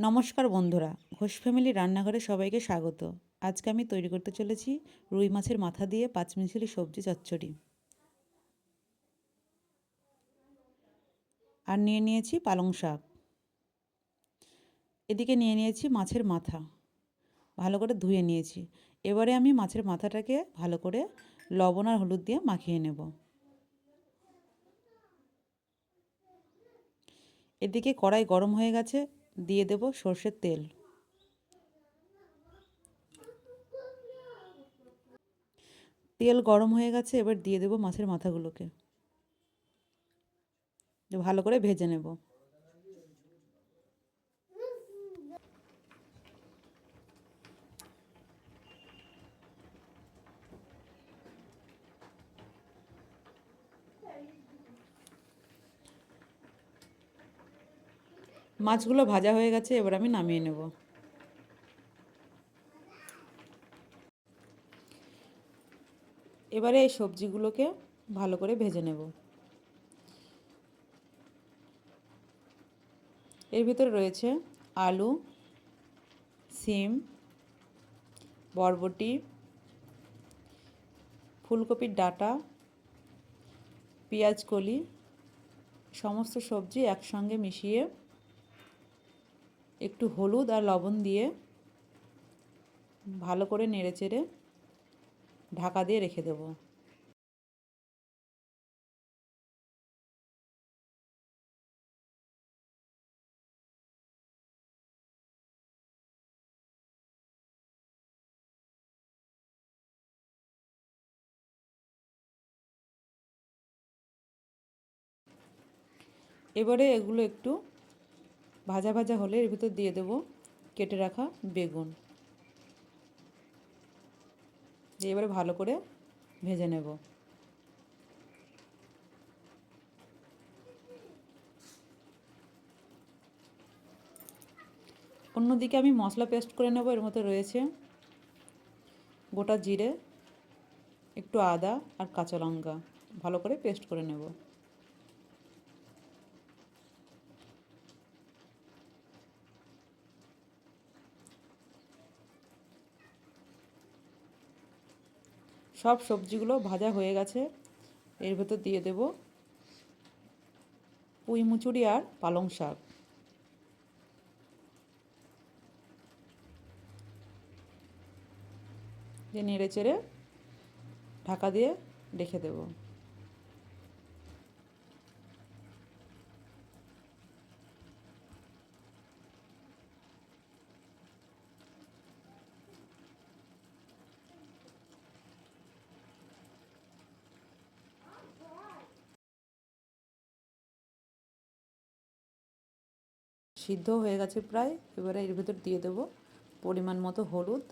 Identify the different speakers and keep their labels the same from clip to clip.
Speaker 1: নমস্কার বন্ধুরা, ঘোষ ফ্যামিলি রান্নাঘরে সবাইকে স্বাগত। আজকে আমি তৈরি করতে চলেছি রুই মাছের মাথা দিয়ে পাঁচ পাঁচমিশালি সবজি চচ্চড়ি। আর নিয়ে নিয়েছি পালং শাক। এদিকে নিয়ে নিয়েছি মাছের মাথা। ভালো করে ধুয়ে নিয়েছি। এবারে আমি মাছের মাথাটাকে ভালো করে লবণ আর হলুদ দিয়ে মাখিয়ে নেব। এদিকে কড়াই গরম হয়ে গেছে দিয়ে দেব সর্ষের তেল। তেল গরম হয়ে গেছে, এবার দিয়ে দেব মাছের মাথাগুলোকে। ভালো করে ভেজে নেব। মাছগুলো ভাজা হয়ে গেছে, এবার আমি নামিয়ে নেব। এবারে এই সবজিগুলোকে ভালো করে ভেজে নেব। এর ভিতরে রয়েছে আলু, সিম, বরবটি, ফুলকপির ডাটা, পেঁয়াজ কলি, সমস্ত সবজি একসঙ্গে মিশিয়ে একটু হলুদ আর লবণ দিয়ে ভালো করে নেড়ে চেড়ে ঢাকা দিয়ে রেখে দেব। এবারে এগুলো একটু ভাজা ভাজা হলে এর ভিতর দিয়ে দেব কেটে রাখা বেগুন। দিয়ে এবারে ভালো করে ভেজে নেব। অন্যদিকে আমি মশলা পেস্ট করে নেব, এর মধ্যে রয়েছে গোটা জিরে, একটু আদা আর কাঁচা লঙ্কা। ভালো করে পেস্ট করে নেব। সব সবজিগুলো ভাজা হয়ে গেছে। এর ভেতর দিয়ে দেব পুঁই মুচুরি আর পালং শাক। দিয়ে নেড়ে চেড়ে ঢাকা দিয়ে রেখে দেবো। সিদ্ধ হয়ে গেছে প্রায়, এবারে এর ভিতর দিয়ে দেবো পরিমাণ মতো হলুদ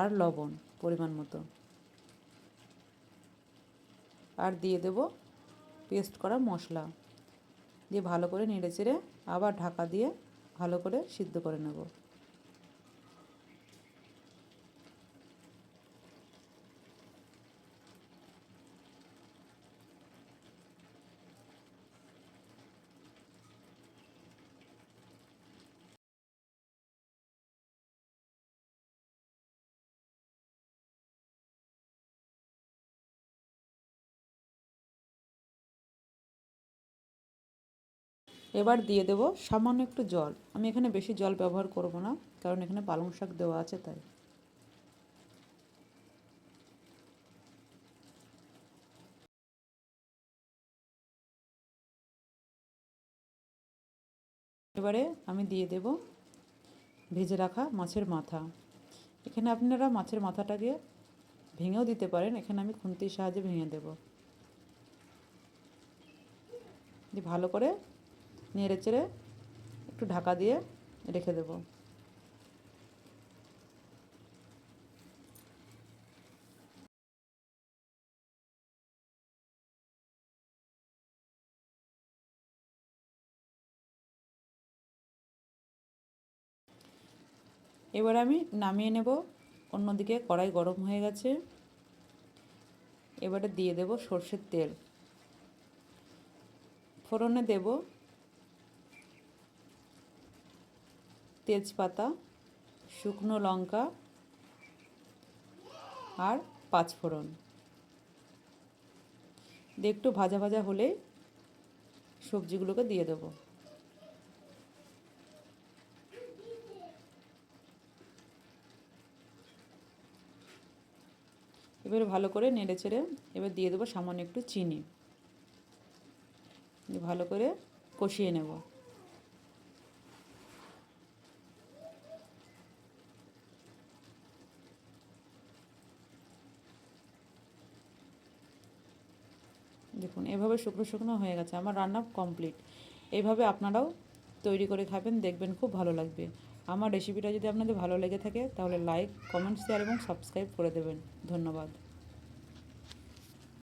Speaker 1: আর লবণ, পরিমাণ মতো। আর দিয়ে দেব পেস্ট করা মশলা, দিয়ে ভালো করে নেড়ে চেড়ে আবার ঢাকা দিয়ে ভালো করে সিদ্ধ করে নেব। এবার দিয়ে দেব সামান্য একটু জল। আমি এখানে বেশি জল ব্যবহার করব না, কারণ এখানে পালং শাক দেওয়া আছে তাই। এবারে আমি দিয়ে দেব ভেজে রাখা মাছের মাথা। এখানে আপনারা মাছের মাথাটাকে ভেঙেও দিতে পারেন, এখানে আমি খুন্তির সাহায্যে ভেঙে দেব। ভালো করে নেড়ে চেড়ে একটু ঢাকা দিয়ে রেখে দেব। এবার আমি নামিয়ে নেব, অন্যদিকে কড়াই গরম হয়ে গেছে। এবারে দিয়ে দেব সর্ষের তেল। ফোড়নে দেব তেজপাতা, শুকনো লঙ্কা আর পাঁচফোড়ন। দিয়ে একটু ভাজা ভাজা হলে সবজিগুলোকে দিয়ে দেবো। এবার ভালো করে নেড়ে চেড়ে এবার দিয়ে দেবো সামান্য একটু চিনি। ভালো করে কষিয়ে নেব। দেখুন, এভাবে শুকনো শুকনো হয়ে গেছে। আমার রান্না কমপ্লিট এভাবে আপনারাও তৈরি করে খাবেন, দেখবেন খুব ভালো লাগবে। আমার রেসিপিটা যদি আপনাদের ভালো লেগে থাকে, তাহলে লাইক কমেন্ট শেয়ার এবং সাবস্ক্রাইব করে দেবেন। ধন্যবাদ।